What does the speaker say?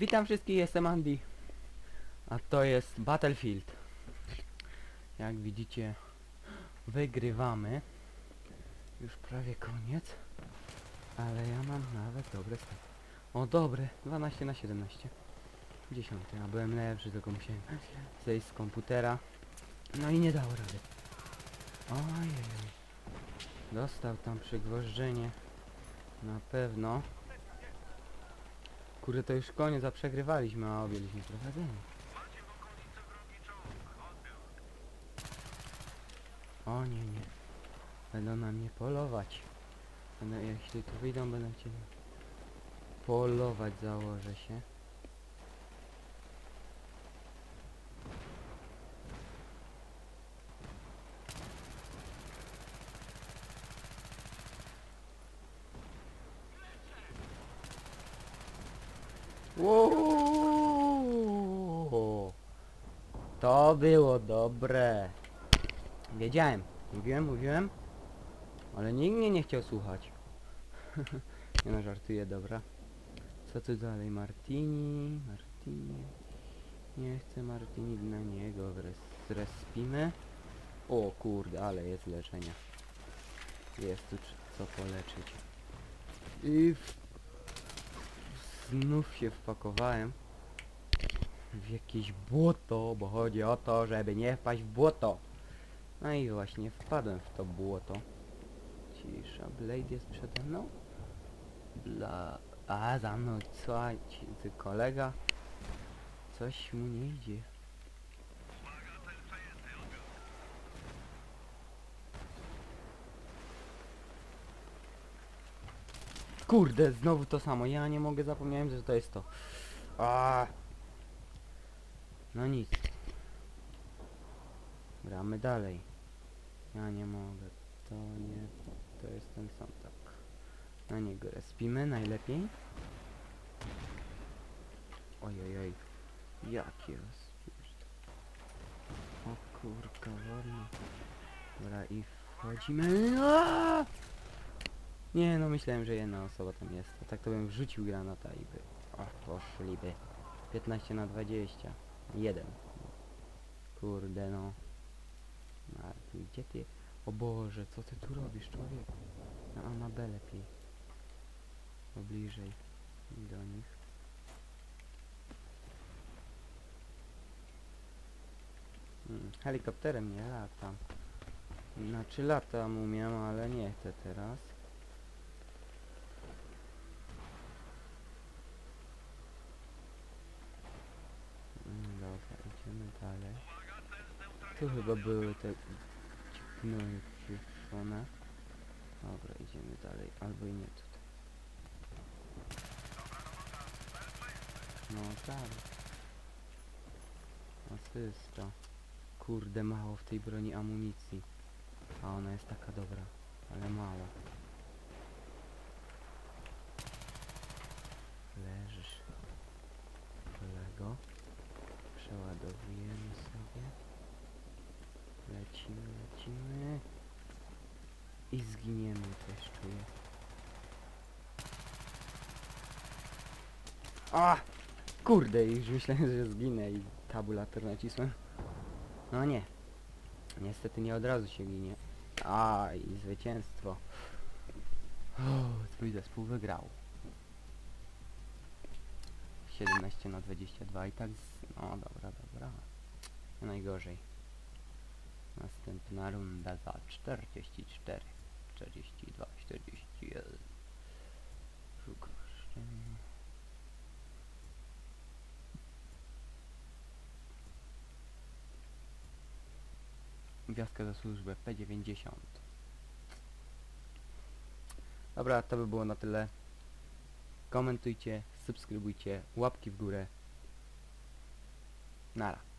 Witam wszystkich, jestem Andy. A to jest Battlefield. Jak widzicie, wygrywamy. Już prawie koniec. Ale ja mam nawet dobre staty. O, dobre. 12 na 17. 10. Ja byłem lepszy, tylko musiałem zejść z komputera. No i nie dało rady. Ojej. Dostał tam przygwożdżenie. Na pewno. Kurde, to już koniec, a przegrywaliśmy, a objęliśmy prowadzenie. O nie, nie. Będą na mnie polować. Będę, jeśli tu wyjdą, będą cię polować, założę się. Uuu, to było dobre. Wiedziałem. Mówiłem, mówiłem. Ale nikt mnie nie chciał słuchać. nie no, żartuję, dobra. Co tu dalej? Martini, Martini. Nie chcę Martini na niego. Zrespimy. O kurde, ale jest leczenia. Jest tu co poleczyć. I w... znów się wpakowałem w jakieś błoto, bo chodzi o to, żeby nie wpaść w błoto. No i właśnie wpadłem w to błoto. Cisza, Blade jest przede mną. Bla... A, za mną co? Kolega? Coś mu nie idzie. Kurde, znowu to samo. Ja nie mogę, zapomniałem, że to jest to. A. No nic. Gramy dalej. Ja nie mogę. To nie... To jest ten sam, tak. Na niego respimy najlepiej. Ojojoj. Jakie rozpisz O kurka wolno. Dobra i wchodzimy. Aaaa! Nie no, myślałem, że jedna osoba tam jest. A tak to bym wrzucił granata i by... Ach, poszliby. 15 na 20. Jeden. Kurde no. Martin, gdzie ty? O Boże, co ty tu robisz, człowieku? Na A na B lepiej. O bliżej do nich. Hmm, helikopterem nie latam. Znaczy latam umiem, ale nie chcę teraz. Mm, Dobra, idziemy dalej. Tu chyba były te gnoje przyszone. Dobra, idziemy dalej. Albo i nie tutaj. No tak. Asysta. Kurde, mało w tej broni amunicji. A ona jest taka dobra, ale mało. A! Kurde, już myślałem, że zginę i tabulator nacisłem. No nie. Niestety nie od razu się ginie. A i zwycięstwo. Twój zespół wygrał. 17 na 22 i tak z... No dobra, dobra. Nie najgorzej. Następna runda za 44, 42, 41. Szukam Gwiazdka za służbę P90. Dobra, to by było na tyle. Komentujcie, subskrybujcie, łapki w górę. Nara.